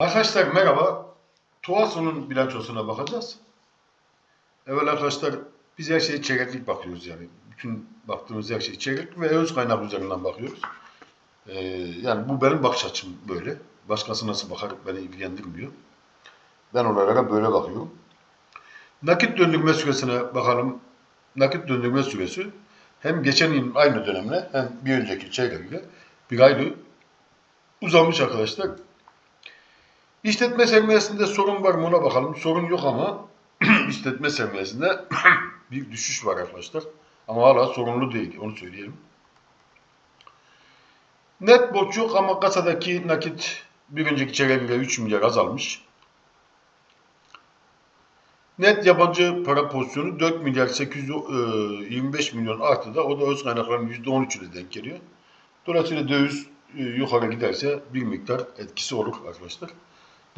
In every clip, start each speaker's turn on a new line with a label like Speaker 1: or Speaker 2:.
Speaker 1: Arkadaşlar merhaba. Tuaso'nun bilançosuna bakacağız. Evet arkadaşlar biz her şeye çeyreklik bakıyoruz yani. Bütün baktığımız her şey çeyreklik ve öz kaynak üzerinden bakıyoruz. Ee, yani bu benim bakış açım böyle. Başkası nasıl bakar beni ilgilendirmiyor. Ben olaylara böyle bakıyorum. Nakit döndürme süresine bakalım. Nakit döndürme süresi hem geçen yılın aynı dönemine hem bir önceki çeyreğiyle bir aylık uzamış arkadaşlar. İşletme sermayesinde sorun var mı ona bakalım. Sorun yok ama işletme sermayesinde bir düşüş var arkadaşlar. Ama hala sorunlu değil onu söyleyelim. Net borç yok ama kasadaki nakit bir önceki çeyreğe göre 3 milyar azalmış. Net yabancı para pozisyonu 4 milyar 825 milyon artıda o da öz kaynakların %13'üne denk geliyor. Dolayısıyla döviz e, yukarı giderse bir miktar etkisi olur arkadaşlar.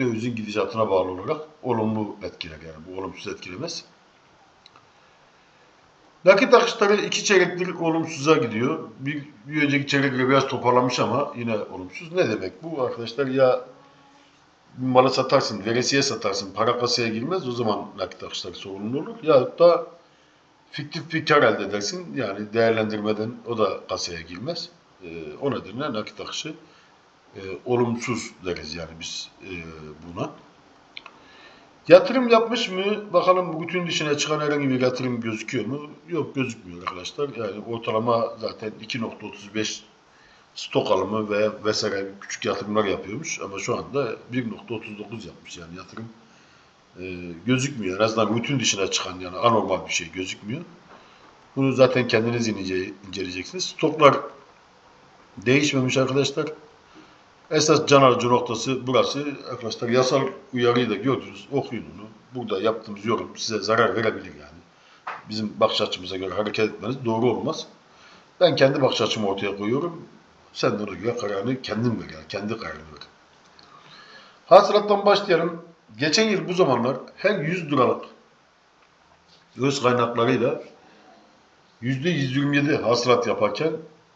Speaker 1: Dövizin gidişatına bağlı olarak olumlu etkiler yani bu olumsuz etkilemez. Nakit akışları iki çeyrektir olumsuza gidiyor. Bir, bir önceki çeyrek göre biraz toparlamış ama yine olumsuz. Ne demek bu arkadaşlar? Ya malı satarsın, veresiye satarsın, para kasaya girmez o zaman nakit akışları sorunlu olur. Ya da fiktif bir kar elde edersin. Yani değerlendirmeden o da kasaya girmez. Ee, o nedenle nakit akışı e, olumsuz deriz yani biz e, buna. Yatırım yapmış mı? Bakalım bütün dışına çıkan herhangi bir yatırım gözüküyor mu? Yok gözükmüyor arkadaşlar. Yani ortalama zaten 2.35 stok alımı ve vesaire küçük yatırımlar yapıyormuş. Ama şu anda 1.39 yapmış yani yatırım e, gözükmüyor. En azından bütün dışına çıkan yani anormal bir şey gözükmüyor. Bunu zaten kendiniz ince, inceleyeceksiniz. Stoklar değişmemiş arkadaşlar. Esas can alıcı noktası burası. Arkadaşlar yasal uyarıyı da gördünüz. Okuyun onu. Burada yaptığımız yorum size zarar verebilir yani. Bizim bakış açımıza göre hareket etmeniz doğru olmaz. Ben kendi bakış açımı ortaya koyuyorum. Sen de ona göre kararını kendin ver yani. Kendi kararını ver. Hasılattan başlayalım. Geçen yıl bu zamanlar her 100 liralık öz kaynaklarıyla %127 hasılat yaparken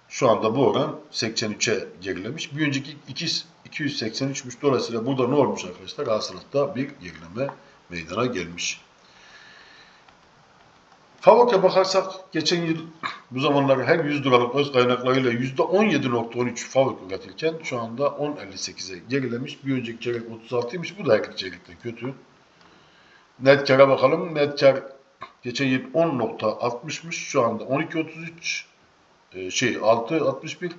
Speaker 1: şu anda bu oran 83'e gerilemiş. Bir önceki 2 283'müş. Dolayısıyla burada ne olmuş arkadaşlar? Hasılatta bir gerileme meydana gelmiş. FAVÖK'e bakarsak geçen yıl bu zamanlar her 100 liralık öz kaynaklarıyla %17.13 FAVÖK üretirken şu anda 10.58'e gerilemiş. Bir önceki çeyrek 36'ymış. Bu da her çeyrekte kötü. Net kara bakalım. Net kar geçen yıl 10.60'mış. Şu anda 12.33 e, şey 6.61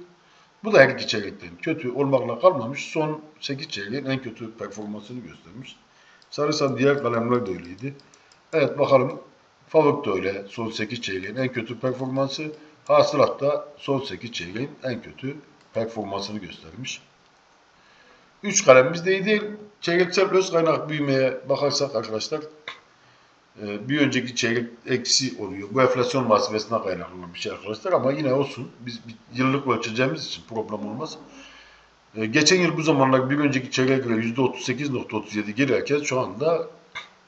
Speaker 1: bu da her çeyrekten kötü olmakla kalmamış. Son 8 çeyreğin en kötü performansını göstermiş. Sarısan diğer kalemler de öyleydi. Evet bakalım Favök da öyle son 8 çeyreğin en kötü performansı. Hasılat da son 8 çeyreğin en kötü performansını göstermiş. 3 kalemimiz de iyi değil. Çeyreksel öz kaynak büyümeye bakarsak arkadaşlar ee, bir önceki çeyrek eksi oluyor. Bu enflasyon muhasebesinden kaynaklanan bir şey arkadaşlar ama yine olsun. Biz yıllık ölçeceğimiz için problem olmaz. Ee, geçen yıl bu zamanlar bir önceki çeyreğe göre %38.37 gelirken şu anda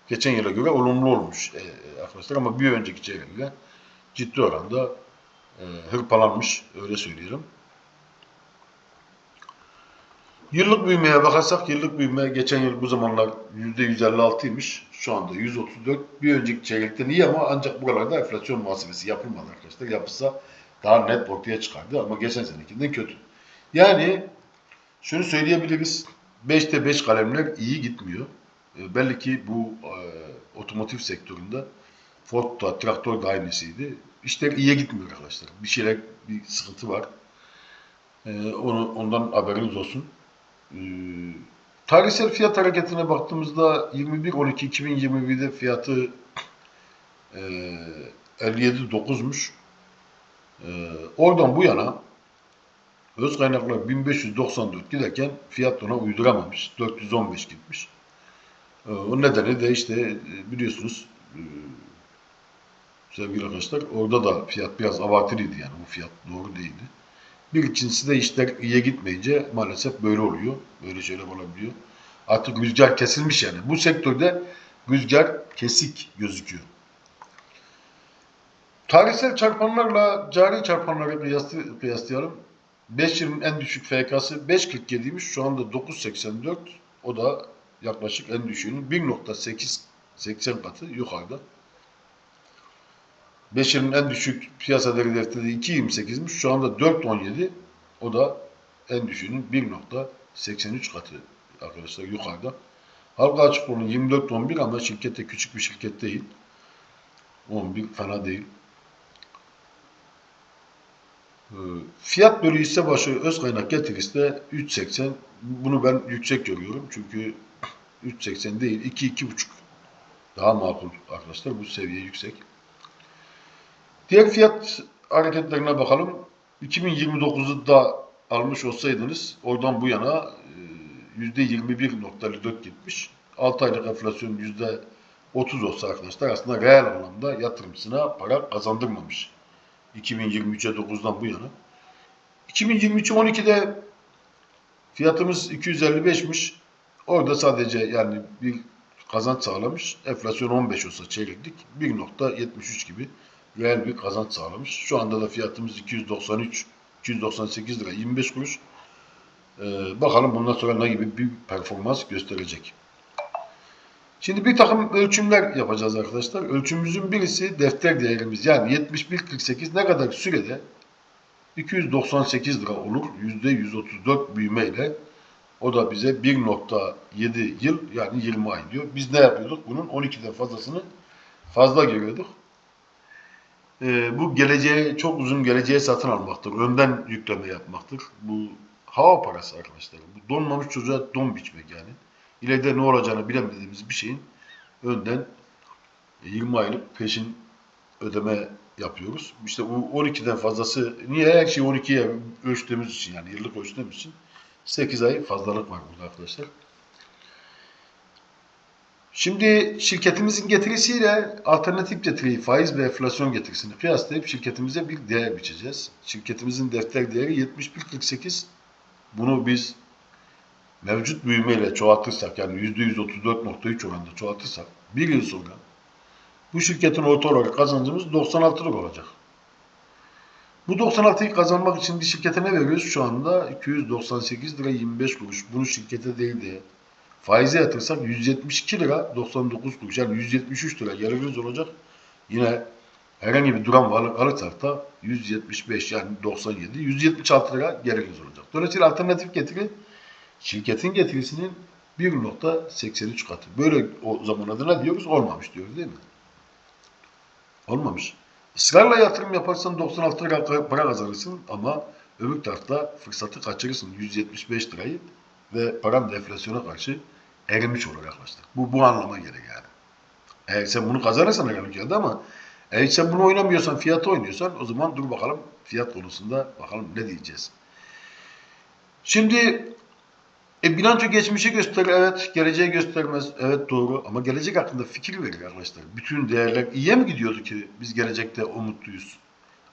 Speaker 1: geçen yıla göre olumlu olmuş e, arkadaşlar ama bir önceki çeyreğe ciddi oranda e, hırpalanmış öyle söyleyelim. Yıllık büyümeye bakarsak yıllık büyüme geçen yıl bu zamanlar %156'ymış. Şu anda 134. Bir önceki çeyrekte niye ama ancak buralarda enflasyon muhasebesi yapılmadı arkadaşlar. Yapılsa daha net ortaya çıkardı ama geçen senekinden kötü. Yani şunu söyleyebiliriz. 5'te 5 kalemler iyi gitmiyor. E, belli ki bu e, otomotiv sektöründe Ford da traktör da aynısıydı. İşler iyiye gitmiyor arkadaşlar. Bir şeyler bir sıkıntı var. E, onu ondan haberiniz olsun. Ee, tarihsel fiyat hareketine baktığımızda 21.12.2021'de fiyatı e, 57.9'muş. E, oradan bu yana öz kaynaklar 1594 giderken fiyat ona uyduramamış. 415 gitmiş. E, o nedeni de işte e, biliyorsunuz e, sevgili arkadaşlar orada da fiyat biraz abartılıydı yani bu fiyat doğru değildi. Bir ikincisi de işler iyiye gitmeyince maalesef böyle oluyor. Böyle şeyler olabiliyor. Artık rüzgar kesilmiş yani. Bu sektörde rüzgar kesik gözüküyor. Tarihsel çarpanlarla cari çarpanları kıyaslı, kıyaslayalım. 5 yılın en düşük FK'sı 5.47'ymiş. Şu anda 9.84. O da yaklaşık en düşüğünün 1.880 katı yukarıda. 5 yılın en düşük piyasa değeri defteri 2.28'miş. Şu anda 4.17. O da en düşüğünün 1.83 katı arkadaşlar yukarıda. Halka açık fonun 24.11 ama şirket de küçük bir şirket değil. 11 fena değil. Ee, Fiyat bölü hisse başı öz kaynak getirisi de 3.80. Bunu ben yüksek görüyorum. Çünkü 3.80 değil 2-2.5 daha makul arkadaşlar. Bu seviye yüksek. Diğer fiyat hareketlerine bakalım. 2029'da almış olsaydınız oradan bu yana e, %21.54 gitmiş. 6 aylık enflasyon %30 olsa arkadaşlar aslında reel anlamda yatırımcısına para kazandırmamış. 2023'e 9'dan bu yana. 2023'e 12'de fiyatımız 255'miş. Orada sadece yani bir kazanç sağlamış. Enflasyon 15 olsa çeyreklik 1.73 gibi reel bir kazanç sağlamış. Şu anda da fiyatımız 293 298 lira 25 kuruş. Ee, bakalım bundan sonra ne gibi bir performans gösterecek. Şimdi bir takım ölçümler yapacağız arkadaşlar. Ölçümümüzün birisi defter değerimiz. Yani 71.48 ne kadar sürede 298 lira olur. %134 büyümeyle. O da bize 1.7 yıl yani 20 ay diyor. Biz ne yapıyorduk? Bunun 12'den fazlasını fazla görüyorduk. Ee, bu geleceğe çok uzun geleceğe satın almaktır. Önden yükleme yapmaktır. Bu hava parası arkadaşlar. Bu donmamış çocuğa don biçmek yani. İleride ne olacağını bilemediğimiz bir şeyin önden 20 aylık peşin ödeme yapıyoruz. İşte bu 12'den fazlası niye her şeyi 12'ye ölçtüğümüz için yani yıllık ölçtüğümüz için 8 ay fazlalık var burada arkadaşlar. Şimdi şirketimizin getirisiyle alternatif getiriyi, faiz ve enflasyon getirisini kıyaslayıp şirketimize bir değer biçeceğiz. Şirketimizin defter değeri 71.48. Bunu biz mevcut büyümeyle çoğaltırsak yani %134.3 oranında çoğaltırsak bir yıl sonra bu şirketin orta olarak kazancımız 96 lira olacak. Bu 96'yı kazanmak için bir şirkete ne veriyoruz? Şu anda 298 lira 25 kuruş. Bunu şirkete değil de faize yatırsak 172 lira 99 kuruş. Yani 173 lira gelirimiz olacak. Yine herhangi bir duran varlık alırsak da 175 yani 97, 176 lira gelirimiz olacak. Dolayısıyla alternatif getiri şirketin getirisinin 1.83 katı. Böyle o zaman adına diyoruz olmamış diyoruz değil mi? Olmamış. Israrla yatırım yaparsan 96 lira para kazanırsın ama öbür tarafta fırsatı kaçırırsın 175 lirayı ve paran da enflasyona karşı erimiş olur arkadaşlar. Bu bu anlama gelir yani. Eğer sen bunu kazanırsan her ülkede ama eğer sen bunu oynamıyorsan, fiyatı oynuyorsan o zaman dur bakalım fiyat konusunda bakalım ne diyeceğiz. Şimdi e, bilanço geçmişi gösterir, evet. Geleceği göstermez, evet doğru. Ama gelecek hakkında fikir verir arkadaşlar. Bütün değerler iyiye mi gidiyordu ki biz gelecekte umutluyuz?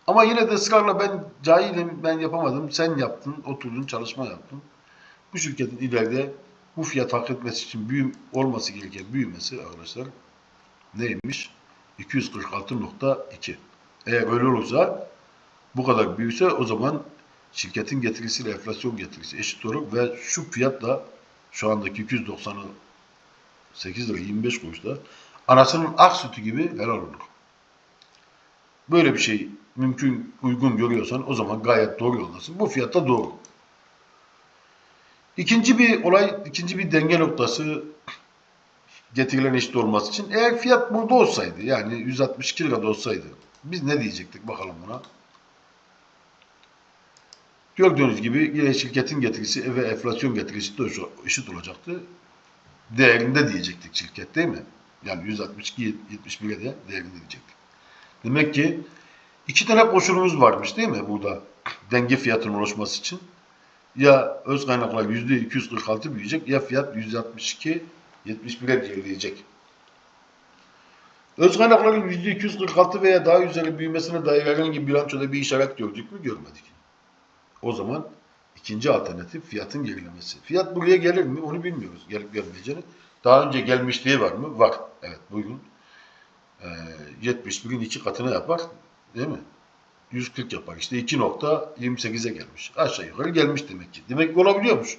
Speaker 1: Ama yine de ısrarla ben cahilim, ben yapamadım, sen yaptın, oturdun, çalışma yaptın. Bu şirketin ileride bu fiyat hak etmesi için büyüm, olması gereken büyümesi arkadaşlar neymiş? 246.2. Eğer öyle olursa bu kadar büyüse o zaman şirketin getirisiyle enflasyon getirisi eşit olur ve şu fiyatla şu andaki 298 lira 25 kuruşla anasının ak sütü gibi helal olur. Böyle bir şey mümkün uygun görüyorsan o zaman gayet doğru yoldasın. Bu fiyatta doğru. İkinci bir olay, ikinci bir denge noktası getirilen eşit olması için eğer fiyat burada olsaydı yani 162 lirada olsaydı biz ne diyecektik bakalım buna. Gördüğünüz gibi yine şirketin getirisi ve enflasyon getirisi de eşit olacaktı. Değerinde diyecektik şirket değil mi? Yani 162 71'e de değerinde diyecektik. Demek ki iki tane koşulumuz varmış değil mi burada denge fiyatının oluşması için? Ya öz kaynaklar %246 büyüyecek ya fiyat 162 71'e gerileyecek. Öz kaynakların %246 veya daha üzeri büyümesine dair herhangi bir bilançoda bir işaret gördük mü? Görmedik. O zaman ikinci alternatif fiyatın gerilemesi. Fiyat buraya gelir mi? Onu bilmiyoruz. Gelip gelmeyeceğini. Daha önce gelmişliği var mı? Var. Evet bugün e, 71'in iki katını yapar. Değil mi? 140 yapar. İşte 2.28'e gelmiş. Aşağı yukarı gelmiş demek ki. Demek ki olabiliyormuş.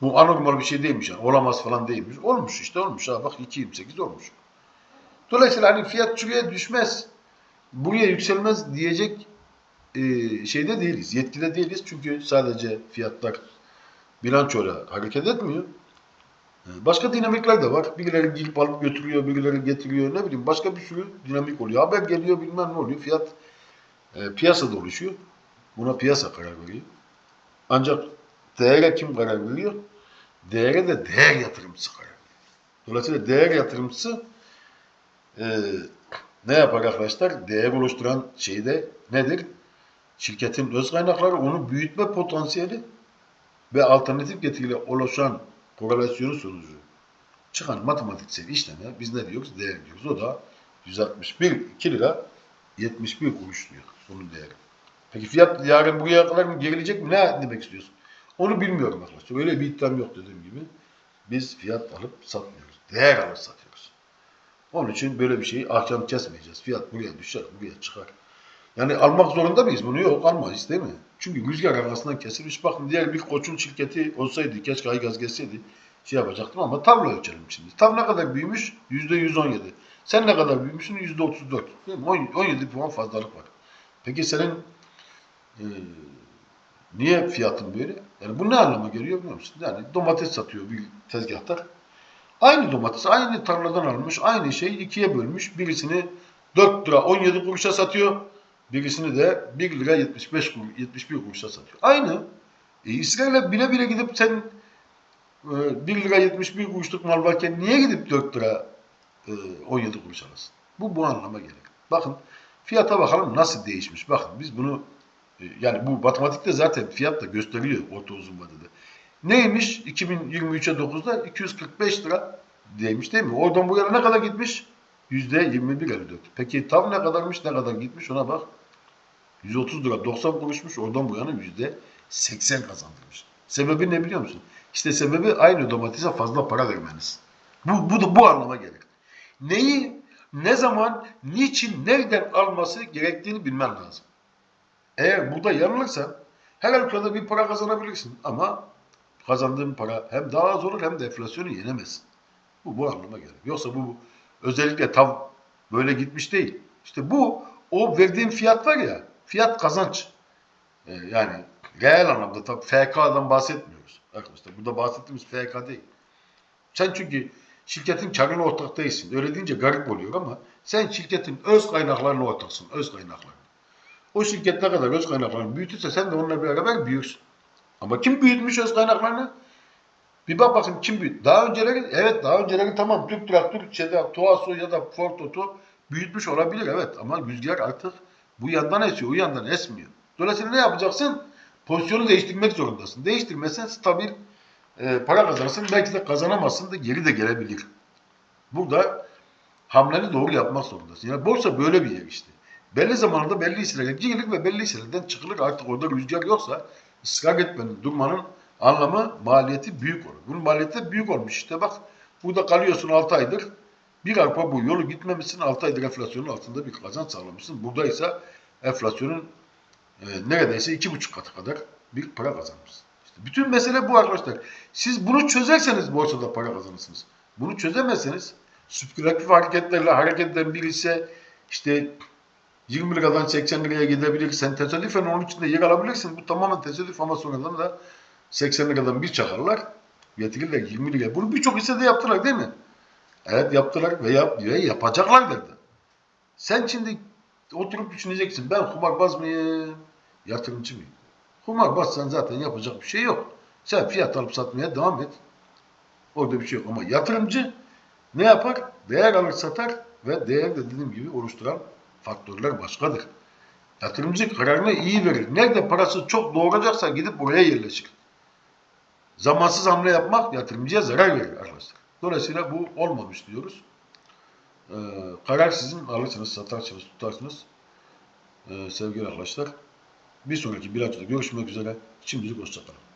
Speaker 1: Bu anormal bir şey değilmiş yani. Olamaz falan değilmiş. Olmuş işte olmuş. Ha bak 2.28 olmuş. Dolayısıyla hani fiyat şuraya düşmez, buraya yükselmez diyecek e, şeyde değiliz. Yetkide değiliz. Çünkü sadece fiyatlar bilançoyla hareket etmiyor. E, Başka dinamikler de var. Birileri girip alıp götürüyor, birileri getiriyor. Ne bileyim başka bir sürü dinamik oluyor. Haber geliyor bilmem ne oluyor. Fiyat e, piyasada oluşuyor. Buna piyasa karar veriyor. Ancak değere kim karar veriyor? Değere de değer yatırımcısı karar veriyor. Dolayısıyla değer yatırımcısı e, ne yapar arkadaşlar? Değer oluşturan şey de nedir? Şirketin öz kaynakları, onu büyütme potansiyeli ve alternatif getiriyle oluşan korelasyonu sonucu çıkan matematiksel işleme biz ne diyoruz? Değer diyoruz. O da 161 2 lira 71 kuruş diyor bunun değeri. Peki fiyat yarın buraya kadar mı gerilecek mi? Ne demek istiyorsun? Onu bilmiyorum arkadaşlar. Öyle bir iddiam yok dediğim gibi. Biz fiyat alıp satmıyoruz. Değer alıp satıyoruz. Onun için böyle bir şeyi ahkam kesmeyeceğiz. Fiyat buraya düşer, buraya çıkar. Yani almak zorunda mıyız bunu? Yok almayız değil mi? Çünkü rüzgar arasından kesilmiş. Bakın diğer bir koçun şirketi olsaydı, keşke Aygaz geçseydi şey yapacaktım ama tavla ölçelim şimdi. Tav ne kadar büyümüş? Yüzde 117. Sen ne kadar büyümüşsün? Yüzde 34. Değil mi? On- 17 puan fazlalık var. Peki senin e, niye fiyatın böyle? Yani bu ne anlama geliyor biliyor musun? Yani domates satıyor bir tezgahtar. Aynı domates, aynı tarladan almış, aynı şeyi ikiye bölmüş. Birisini 4 lira 17 kuruşa satıyor. Birisini de 1 lira 75 kur, 71 kuruşa satıyor. Aynı. E, İsrail'e bile bile gidip sen e, 1 lira 71 kuruşluk mal varken niye gidip 4 lira e, 17 kuruş alırsın? Bu bu anlama gelir. Bakın fiyata bakalım nasıl değişmiş. Bakın biz bunu e, yani bu matematikte zaten fiyat da gösteriyor orta uzun vadede. Neymiş? 2023'e 9'da 245 lira demiş değil mi? Oradan bu yana ne kadar gitmiş? %21.54. Peki tam ne kadarmış? Ne kadar gitmiş? Ona bak. 130 lira 90 kuruşmuş. Oradan bu yana %80 kazandırmış. Sebebi ne biliyor musun? İşte sebebi aynı domatese fazla para vermeniz. Bu, bu bu anlama gelir. Neyi, ne zaman, niçin, nereden alması gerektiğini bilmen lazım. Eğer burada yanılırsan her halükarda bir para kazanabilirsin ama kazandığın para hem daha az olur hem de enflasyonu yenemezsin. Bu bu anlama gelir. Yoksa bu özellikle tam böyle gitmiş değil. İşte bu o verdiğin fiyat var ya fiyat kazanç. Ee, yani reel anlamda tabii FK'dan bahsetmiyoruz arkadaşlar. Burada bahsettiğimiz FK değil. Sen çünkü şirketin karına ortak değilsin. Öyle deyince garip oluyor ama sen şirketin öz kaynaklarına ortaksın. Öz kaynaklarına. O şirket ne kadar öz kaynaklarını büyütürse sen de onunla beraber büyürsün. Ama kim büyütmüş öz kaynaklarını? Bir bak bakın kim büyüttü. Daha önceleri, evet daha önceleri tamam Türk Traktör, Çeda, Tuaso ya da Ford Auto büyütmüş olabilir evet. Ama rüzgar artık bu yandan esiyor, o yandan esmiyor. Dolayısıyla ne yapacaksın? Pozisyonu değiştirmek zorundasın. Değiştirmezsen stabil e, para kazanırsın. Belki de kazanamazsın da geri de gelebilir. Burada hamleni doğru yapmak zorundasın. Yani borsa böyle bir yer işte. Belli zamanında belli hisselere girilir ve belli hisselerden çıkılır. Artık orada rüzgar yoksa ısrar etmenin, durmanın anlamı maliyeti büyük olur. Bunun maliyeti büyük olmuş işte bak. Burada kalıyorsun 6 aydır. Bir arpa bu yolu gitmemişsin 6 aydır enflasyonun altında bir kazanç sağlamışsın. Burada ise enflasyonun e, neredeyse iki buçuk katı kadar bir para kazanmışsın. Bütün mesele bu arkadaşlar. Siz bunu çözerseniz borsada para kazanırsınız. Bunu çözemezseniz spekülatif hareketlerle hareket eden bir ise işte 20 liradan 80 liraya gidebilir. Sen tesadüfen onun içinde yer alabilirsin. Bu tamamen tesadüf ama sonradan da 80 liradan bir çakarlar. Getirirler 20 liraya. Bunu birçok hissede yaptılar değil mi? Evet yaptılar ve, yap, ve yapacaklardır da. Sen şimdi oturup düşüneceksin. Ben kumarbaz mıyım? Yatırımcı mıyım? Kumarbazsan zaten yapacak bir şey yok. Sen fiyat alıp satmaya devam et. Orada bir şey yok. Ama yatırımcı ne yapar? Değer alır satar ve değer de dediğim gibi oluşturan faktörler başkadır. Yatırımcı kararını iyi verir. Nerede parası çok doğuracaksa gidip oraya yerleşir. Zamansız hamle yapmak yatırımcıya zarar verir arkadaşlar. Dolayısıyla bu olmamış diyoruz. Ee, karar sizin alırsınız, satarsınız, tutarsınız. Ee, sevgili arkadaşlar. Bir sonraki bilançoda görüşmek üzere. Şimdilik hoşçakalın.